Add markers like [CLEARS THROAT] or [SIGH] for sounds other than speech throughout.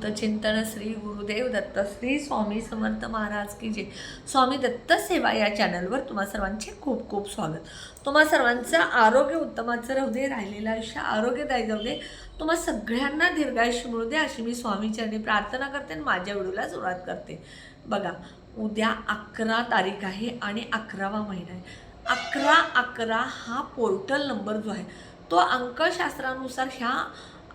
अवधूत चिंतन श्री गुरुदेव दत्त श्री स्वामी समर्थ महाराज की जे स्वामी दत्त सेवा या चॅनलवर तुम्हा सर्वांचे खूप खूप स्वागत. तुम्हा सर्वांचं आरोग्य उत्तमाचं राहू दे राहिलेलं आयुष्य आरोग्यदायी जाऊ दे. तुम्हा सगळ्यांना दीर्घायुष्य मिळू दे अशी मी स्वामीचरणी प्रार्थना करते आणि माझ्या व्हिडिओला सुरुवात करते. बघा उद्या अकरा तारीख आहे आणि अकरावा महिना आहे. अकरा अकरा हा पोर्टल नंबर जो आहे तो अंकशास्त्रानुसार ह्या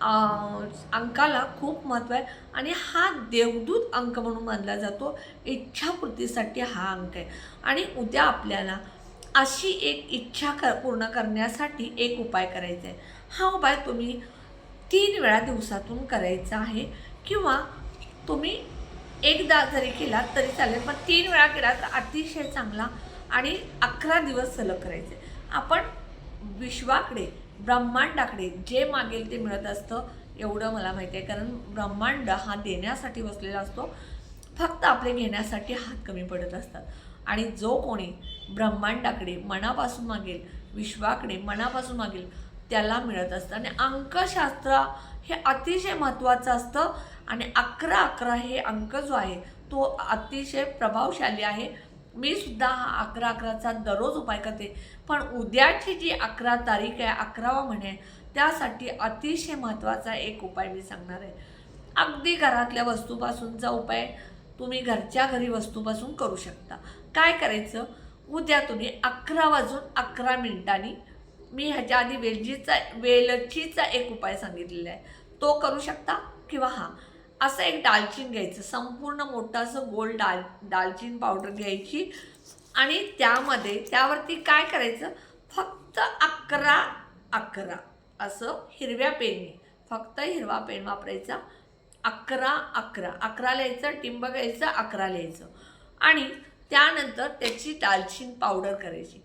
अंकाला खूप महत्त्व आहे आणि हा देवदूत अंक म्हणून मानला जातो. इच्छापूर्तीसाठी हा अंक आहे. आणि उद्या आपल्याला अशी एक इच्छा कर पूर्ण करण्यासाठी एक उपाय करायचा आहे. हा उपाय तुम्ही तीन वेळा दिवसातून करायचा आहे किंवा तुम्ही एकदा जरी केला तरी चालेल पण तीन वेळा केला तर अतिशय चांगला आणि अकरा दिवस सलग करायचे. आपण विश्वाकडे ब्रह्मांडाकडे जे मागेल ते मिळत असतं एवढं मला माहिती आहे. कारण ब्रह्मांड हा देण्यासाठी बसलेला असतो. फक्त आपले घेण्यासाठी हात कमी पडत असतात. आणि जो कोणी ब्रह्मांडाकडे मनापासून मागेल विश्वाकडे मनापासून मागेल त्याला मिळत असतं. आणि अंकशास्त्र हे अतिशय महत्त्वाचं असतं. आणि अकरा अकरा हे अंक जो आहे तो अतिशय प्रभावशाली आहे. मी सुद्धा हा अकरा अकराचा दररोज उपाय करते. पण उद्याची जी अकरा तारीख आहे अकरावा म्हणे त्यासाठी अतिशय महत्त्वाचा एक उपाय मी सांगणार आहे. अगदी घरातल्या वस्तूपासूनचा उपाय तुम्ही घरच्या घरी वस्तूपासून करू शकता. काय करायचं? उद्या तुम्ही अकरा वाजून अकरा मिनिटांनी मी ह्याच्या आधी वेलचीचा वेलचीचा एक उपाय सांगितलेला आहे. तो करू शकता किंवा हा. असं एक दालचीन घ्यायचं. संपूर्ण मोठं असं गोल डाल दालचीन पावडर घ्यायची. आणि त्यामध्ये त्यावरती काय करायचं? फक्त अकरा अकरा असं हिरव्या पेनने फक्त हिरवा पेन वापरायचा. अकरा अकरा. अकरा लिहायचं टिंब घ्यायचं अकरा लिहायचं. आणि त्यानंतर त्याची दालचीन पावडर करायची.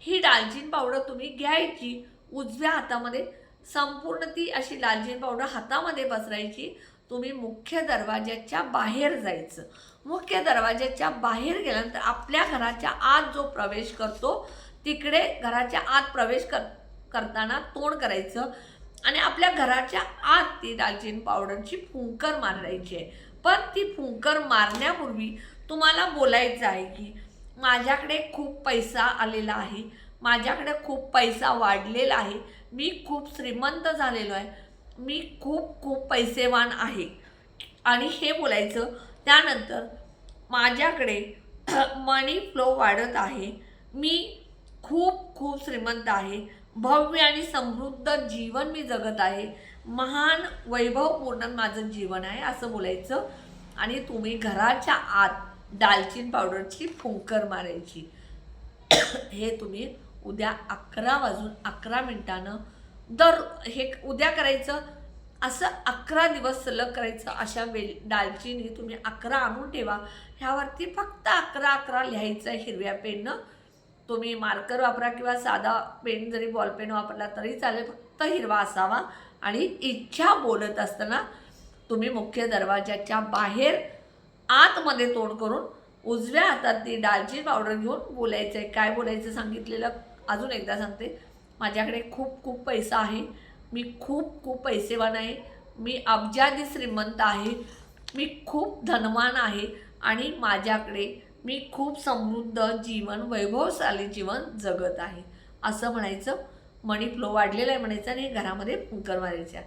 ही दालचीन पावडर तुम्ही घ्यायची उजव्या हातामध्ये. संपूर्ण ती अशी दालचीन पावडर हातामध्ये पसरायची. तुम्ही मुख्य दरवाज्याच्या बाहेर जायचं. मुख्य दरवाज्याच्या बाहेर गेल्यानंतर आपल्या घराच्या आत जो प्रवेश करतो तिकडे घराच्या आत प्रवेश कर करताना तोंड करायचं आणि आपल्या घराच्या आत ती दालचिनी पावडरची फुंकर मारायची आहे. पण ती फुंकर मारण्यापूर्वी तुम्हाला बोलायचं आहे की माझ्याकडे खूप पैसा आलेला आहे. माझ्याकडे खूप पैसा वाढलेला आहे. मी खूप श्रीमंत झालेलो आहे. मी खूप खूप पैसेवान आहे. आणि हे बोलायचं त्यानंतर माझ्याकडे [CLEARS THROAT] मनी फ्लो वाढत आहे. मी खूप खूप श्रीमंत आहे. भव्य आणि समृद्ध जीवन मी जगत आहे. महान वैभवपूर्ण माझं जीवन आहे असं बोलायचं. आणि तुम्ही घराच्या आत दालचीन पावडरची फुंकर मारायची. [CLEARS THROAT] हे तुम्ही उद्या अकरा वाजून अकरा मिनिटानं दर हे उद्या करायचं असं अकरा दिवस सलग करायचं अशा वेल दालचिनी तुम्ही अकरा आणून ठेवा. ह्यावरती फक्त अकरा अकरा लिहायचं हिरव्या पेननं. तुम्ही मार्कर वापरा किंवा साधा पेन जरी बॉल पेन वापरला तरी चालेल फक्त हिरवा असावा. आणि इच्छा बोलत असताना तुम्ही मुख्य दरवाजाच्या बाहेर आतमध्ये तोंड करून उजव्या हातात ती दालचिनी पावडर घेऊन बोलायचं आहे काय बोलायचं सांगितलेलं अजून एकदा सांगते. माझ्याकडे खूप खूप पैसा आहे. मी खूप खूप पैसेवान आहे. मी अब्जादी श्रीमंत आहे. मी खूप धनवान आहे. आणि माझ्याकडे मी खूप समृद्ध जीवन वैभवशाली जीवन जगत आहे. असं म्हणायचं. मनी फ्लो वाढलेला आहे म्हणायचं आणि घरामध्ये फुंकर मारायच्या.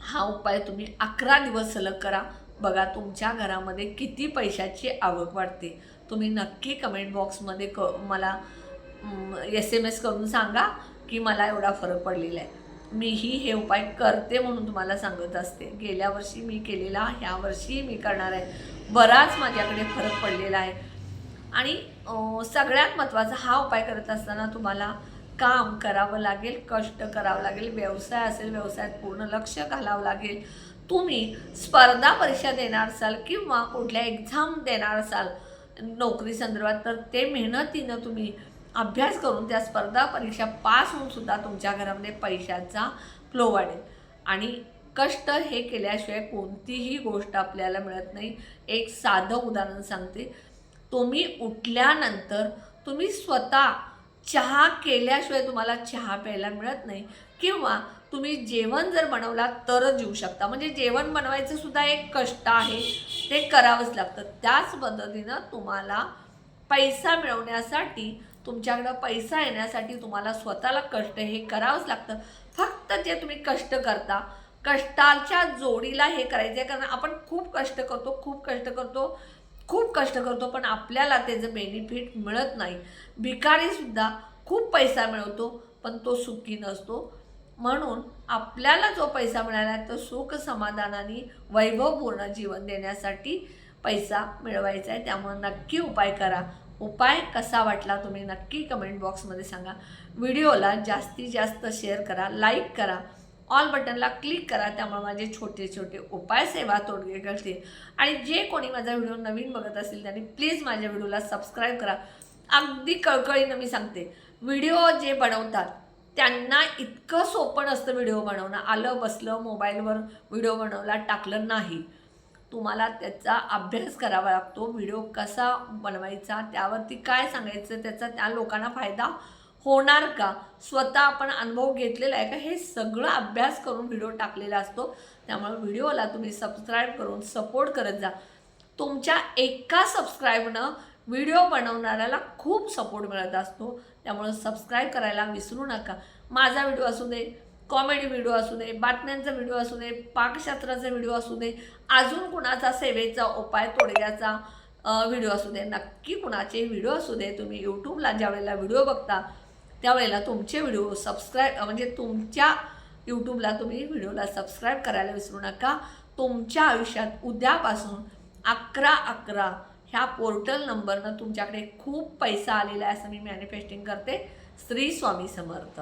हा उपाय तुम्ही अकरा दिवस सलग करा. बघा तुमच्या घरामध्ये किती पैशाची आवक वाढते. तुम्ही नक्की कमेंट बॉक्समध्ये क मला एस एम एस करून सांगा की मला एवढा फरक पडलेला आहे. मीही हे उपाय करते म्हणून तुम्हाला सांगत असते. गेल्या वर्षी मी केलेला ह्या वर्षी मी करणार आहे. बराच माझ्याकडे फरक पडलेला आहे. आणि सगळ्यात महत्त्वाचा हा उपाय करत असताना तुम्हाला काम करावं लागेल कष्ट करावं लागेल व्यवसाय असेल व्यवसायात पूर्ण लक्ष घालावं लागेल. तुम्ही स्पर्धा परीक्षा देणार असाल किंवा कुठल्या एक्झाम देणार असाल नोकरी संदर्भात तर ते मेहनतीनं तुम्ही अभ्यास करून त्या स्पर्धा परीक्षा पास होऊन सुद्धा तुमच्या घरामध्ये पैशाचा फ्लो वाढेल. आणि कष्ट हे केल्याशिवाय कोणतीही गोष्ट आपल्याला मिळत नाही. एक साधं उदाहरण सांगते. तुम्ही उठल्यानंतर तुम्ही स्वतः चहा केल्याशिवाय तुम्हाला चहा प्यायला मिळत नाही. किंवा तुम्ही जेवण जर बनवला तरच जेऊ शकता. म्हणजे जेवण बनवायचं सुद्धा एक कष्ट आहे. ते करावंच लागतं. त्याच पद्धतीनं तुम्हाला पैसा मिळवण्यासाठी तुमच्याकडं पैसा येण्यासाठी तुम्हाला स्वतःला कष्ट हे करावंच लागतं. फक्त जे तुम्ही कष्ट करता कष्टाच्या जोडीला हे करायचं आहे. कारण आपण खूप कष्ट करतो खूप कष्ट करतो खूप कष्ट करतो पण आपल्याला त्याचं बेनिफिट मिळत नाही. भिकारीसुद्धा खूप पैसा मिळवतो पण तो सुखी नसतो. म्हणून आपल्याला जो पैसा मिळाला तो सुख समाधानाने वैभवपूर्ण जीवन देण्यासाठी पैसा मिळवायचा आहे. त्यामुळे नक्की उपाय करा. उपाय कसा वाटला तुम्ही नक्की कमेंट बॉक्समध्ये सांगा. व्हिडिओला जास्तीत जास्त शेअर करा लाईक करा. ऑल बटनला क्लिक करा त्यामुळे माझे छोटे छोटे उपाय सेवा तोडगे करतील आणि जे कोणी माझा व्हिडिओ नवीन बघत असेल त्यांनी प्लीज माझ्या व्हिडिओला सबस्क्राईब करा. अगदी कळकळीनं मी सांगते. व्हिडिओ जे बनवतात त्यांना इतकं सोपं नसतं व्हिडिओ बनवणं. आलं बसलं मोबाईलवर व्हिडिओ बनवला टाकलं नाही. तुम्हाला त्याचा अभ्यास करावा लागतो व्हिडिओ कसा बनवायचा त्यावरती काय सांगायचं त्याचा त्या लोकांना फायदा होणार का? स्वतः आपण अनुभव घेतलेला आहे का? हे सगळं अभ्यास करून व्हिडिओ टाकलेला असतो. त्यामुळे व्हिडिओला तुम्ही सबस्क्राईब करून सपोर्ट करत जा. तुमच्या एका सबस्क्राईबनं व्हिडिओ बनवणाऱ्याला खूप सपोर्ट मिळत असतो. त्यामुळं सबस्क्राईब करायला विसरू नका. माझा व्हिडिओ असू दे कॉमेडी व्हिडिओ असू दे बातम्यांचा व्हिडिओ असू दे पाकशास्त्राचा व्हिडिओ असू दे अजून कुणाचा सेवेचा उपाय तोडग्याचा व्हिडिओ असू दे नक्की कुणाचे व्हिडिओ असू दे तुम्ही यूट्यूबला ज्या वेळेला व्हिडिओ बघता त्यावेळेला तुमचे व्हिडिओ सबस्क्राईब म्हणजे तुमच्या यूट्यूबला तुम्ही व्हिडिओला सबस्क्राईब करायला विसरू नका. तुमच्या आयुष्यात उद्यापासून अकरा अकरा ह्या पोर्टल नंबरनं तुमच्याकडे खूप पैसा आलेला आहे असं मी मॅनिफेस्टिंग करते. श्री स्वामी समर्थ.